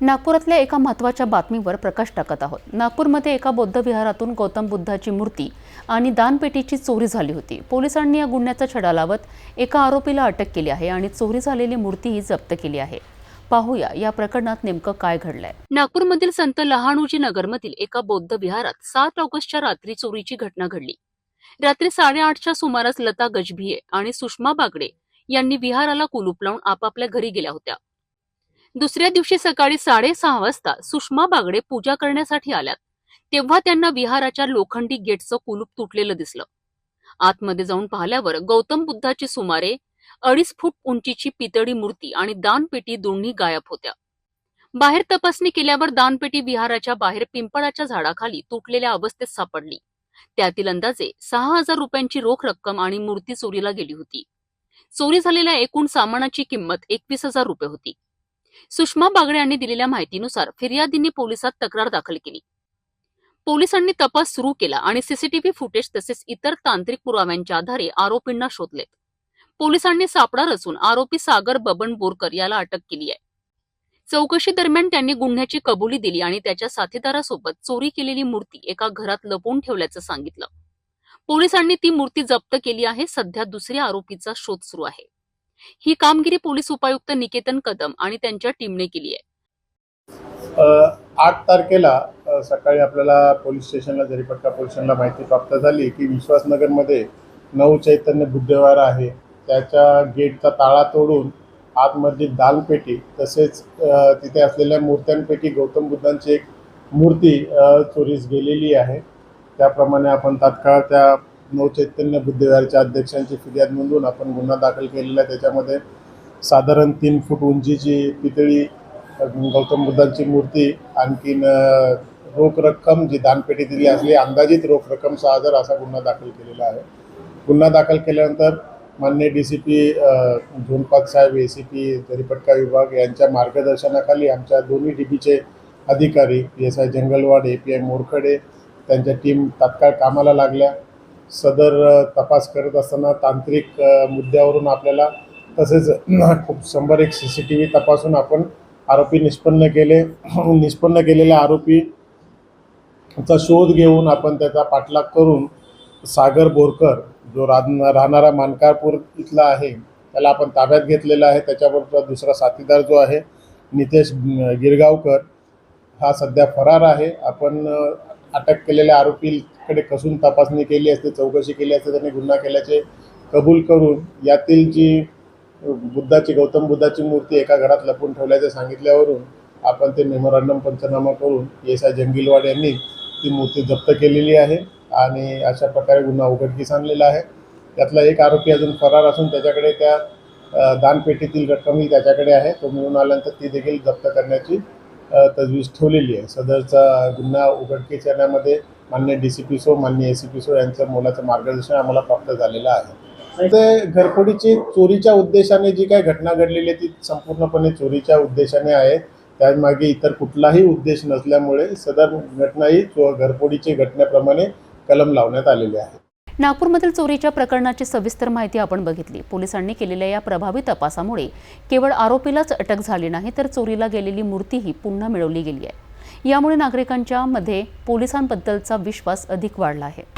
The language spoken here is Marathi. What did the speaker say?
नागपुरातल्या एका महत्त्वाच्या बातमीवर प्रकाश टाकत आहोत. नागपूरमध्ये एका बौद्ध विहारातून गौतम बुद्धाची मूर्ती आणि दानपेटीची चोरी झाली होती. पोलिसांनी या गुन्ह्याचा छडा लावत एका आरोपीला अटक केली आहे आणि चोरी झालेली मूर्तीही जप्त केली आहे. पाहूया या प्रकरणात नेमकं काय घडलंय. नागपूरमधील संत लहाणूजी नगरमधील एका बौद्ध विहारात सात ऑगस्टच्या रात्री चोरीची घटना घडली. रात्री साडेआठच्या सुमारास लता गजभिये आणि सुषमा बागडे यांनी विहाराला कुलूप लावून आपापल्या घरी गेल्या होत्या. दुसऱ्या दिवशी सकाळी साडेसहा वाजता सुषमा बागडे पूजा करण्यासाठी आल्यात. तेव्हा त्यांना विहाराच्या लोखंडी गेटचं कुलूप तुटलेलं दिसलं. आतमध्ये जाऊन पाहिल्यावर गौतम बुद्धाची सुमारे अडीच फूट उंचीची पितळी मूर्ती आणि दानपेटी दोन्ही गायब होत्या. बाहेर तपासणी केल्यावर दानपेटी विहाराच्या बाहेर पिंपळाच्या झाडाखाली तुटलेल्या अवस्थेत सापडली. त्यातील अंदाजे सहा हजार रुपयांची रोख रक्कम आणि मूर्ती चोरीला गेली होती. चोरी झालेल्या एकूण सामानाची किंमत एकवीस हजार रुपये होती. सुषमा बागडे यांनी दिलेल्या माहितीनुसार फिर्यादींनी पोलिसात तक्रार दाखल केली. पोलिसांनी तपास सुरू केला आणि सीसीटीव्ही फुटेज तसेच इतर तांत्रिक पुराव्यांच्या आधारे आरोपींना शोधलेत. पोलिसांनी सापळा रचून आरोपी सागर बबन बोरकर याला अटक केली आहे. चौकशी दरम्यान त्यांनी गुन्ह्याची कबुली दिली आणि त्याच्या साथीदारासोबत चोरी केलेली मूर्ती एका घरात लपवून ठेवल्याचं सांगितलं. पोलिसांनी ती मूर्ती जप्त केली आहे. सध्या दुसऱ्या आरोपीचा शोध सुरू आहे. ही कामगिरी पोलीस उपायुक्त निकेतन कदम आणि त्यांच्या टीमने केली आहे. आठ तारखेला सकाळी आपल्याला पोलीस स्टेशनला जरीपटका पोलीस स्टेशनला माहिती प्राप्त झाली की विश्वासनगरमध्ये नऊ चैतन्य बुद्धवार आहे. त्याच्या गेटचा ताळा तोडून आतमध्ये दालपेटी तसेच तिथे असलेल्या मूर्त्यांपैकी गौतम बुद्धांची एक मूर्ती चोरीस गेलेली आहे. त्याप्रमाणे आपण तात्काळ त्या नऊ चैतन्य बुद्धविहारच्या अध्यक्षांची फिर्याद नोंदवून आपण गुन्हा दाखल केलेला आहे. त्याच्यामध्ये साधारण तीन फूट उंचीची पितळी गौतम बुद्धांची मूर्ती आणखीन रोख रक्कम जी दानपेटी दिली असली अंदाजित रोख रक्कम सहा हजार असा गुन्हा दाखल केलेला आहे. गुन्हा दाखल केल्यानंतर मान्य डी सी पी झोनपात साहेब ए सी पी दरीपटका विभाग यांच्या मार्गदर्शनाखाली आमच्या दोन्ही डी बीचे अधिकारी P S I Jangalwad A P I Morkhade त्यांच्या टीम तात्काळ कामाला लागल्या. सदर तपास करत असताना तांत्रिक मुद्द्यावरून आपल्याला तसेच खूप शंभर एक सी सी टी व्ही तपासून आपण आरोपी निष्पन्न केले निष्पन्न केलेल्या आरोपीचा शोध घेऊन आपण त्याचा पाठलाग करून सागर बोरकर जो राहण राहणारा मानकारपूर इथला आहे त्याला आपण ताब्यात घेतलेला आहे. त्याच्याबरोबर दुसरा साथीदार जो आहे नितेश गिरगावकर हा सध्या फरार आहे. आपण अटक केलेल्या आरोपी कडे कसून तपासणी केली असते चौकशी केली असते त्यांनी गुन्हा केल्याचे कबूल करून यातील जी बुद्धाची गौतम बुद्धाची मूर्ती एका घरात लपून ठेवल्याचे सांगितल्यावरून आपण ते मेमोरंडम पंचनामा करून एस आय जंगीलवाड यांनी ती मूर्ती जप्त केलेली आहे आणि अशा प्रकारे गुन्हा उघडकीस आणलेला आहे. त्यातला एक आरोपी अजून फरार असून त्याच्याकडे त्या दानपेटीतील रक्कमही त्याच्याकडे आहे. तो मिळून आल्यानंतर ती देखील जप्त करण्याची तजवीज ठेवलेली आहे. सदरचा गुन्हा उघडकीस येण्यामध्ये मान्य डी सी पी सो मान्य ए सी पी सो यांचं मोलाचं मार्गदर्शन आम्हाला प्राप्त झालेलं आहे. ते घरफोडीची चोरीच्या उद्देशाने जी काही घटना घडलेली आहे ती संपूर्णपणे चोरीच्या उद्देशाने आहे. त्यामागे इतर कुठलाही उद्देश नसल्यामुळे सदर घटना ही चो घरफोडीची घटनेप्रमाणे कलम लावण्यात आलेली आहे. नागपूरमधील चोरीच्या प्रकरणाची सविस्तर माहिती आपण बघितली. पोलिसांनी केलेल्या या प्रभावी तपासामुळे केवळ आरोपीलाच अटक झाली नाही तर चोरीला गेलेली मूर्तीही पुन्हा मिळवली गेली आहे. यामुळे नागरिकांच्या मध्ये पोलिसांबद्दलचा विश्वास अधिक वाढला आहे.